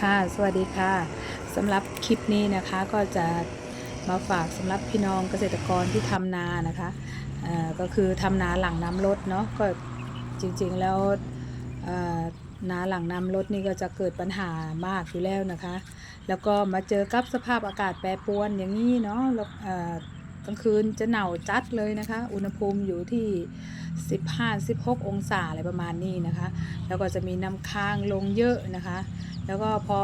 ค่ะ สวัสดีค่ะสำหรับคลิปนี้นะคะก็จะมาฝากสำหรับพี่น้องเกษตรกรที่ทำนานะคะก็คือทำนาหลังน้ำลดเนาะก็จริงๆแล้วนาหลังน้ำลดนี่ก็จะเกิดปัญหามากอยู่แล้วนะคะ แล้วก็มาเจอกับสภาพอากาศแปรปรวนอย่างนี้เนาะแล้วเอ่อกลางคืนจะหนาวจัดเลยนะคะ อุณหภูมิอยู่ที่ 15-16 องศาอะไรประมาณนี้นะคะ แล้วก็จะมีน้ำค้างลงเยอะนะคะ แล้วก็พอ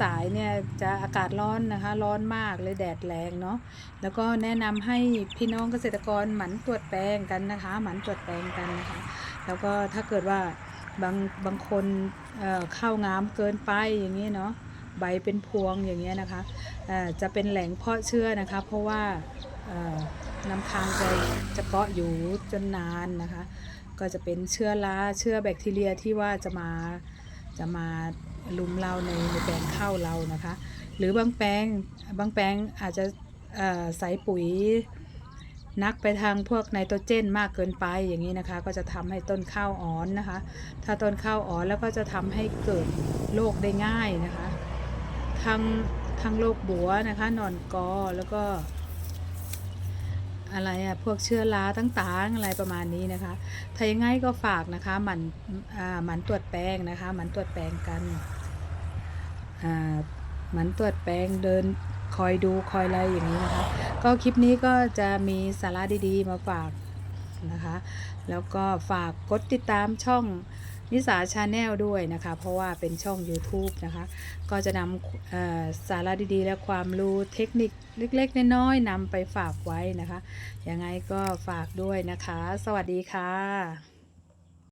สายๆเนี่ยจะอากาศร้อนนะคะ ร้อนมากเลยแดดแรงเนาะ แล้วก็แนะนำให้พี่น้องเกษตรกรหมั่นตรวจแปลงกันนะคะ หมั่นตรวจแปลงกันนะคะ แล้วก็ถ้าเกิดว่าบางบางคนเเข้างามเกินไปอย่างนี้เนาะใบเป็นพวงอย่างเงี้ยนะคะจะเป็นแหล่งเพาะเชื้อนะคะ เพราะว่า น้ำค้างจะจะเกาะอยู่จนนานนะคะ ก็จะเป็นเชื้อราเชื้อแบคทีเรียที่ว่าจะมาจะมาลุมเราในในแปลงข้าวเรานะคะ หรือบางแปลงบางแปลงอาจจะใส่ปุ๋ยนักไปทางพวกไนโตรเจนมากเกินไปอย่างนี้นะคะ ก็จะทำให้ต้นข้าวอ่อนนะคะ ถ้าต้นข้าวอ่อนแล้วก็จะทำให้เกิดโรคได้ง่ายนะคะ ทั้งทั้งโรคบัวนะคะนอนกอแล้วก็ อะไรอะพวกเชื้อราต่างๆอะไรประมาณนี้นะคะ ถ้ายังไงก็ฝากนะคะหมันอ่าหมันตรวจแปลงนะคะหมันตรวจแปลงกันอ่าหมันตรวจแปลงเดินคอยดูคอยอะไรอย่างนี้นะคะ ก็คลิปนี้ก็จะมีสาระดีๆมาฝากนะคะ แล้วก็ฝากกดติดตามช่อง นิสาชาแนลด้วยนะคะ เพราะว่าเป็นช่อง YouTube นะคะ ก็จะนำสาระดีๆ และความรู้เทคนิคเล็กๆ น้อยๆนำไปฝากไว้นะคะ ยังไงก็ฝากด้วยนะคะ สวัสดีค่ะ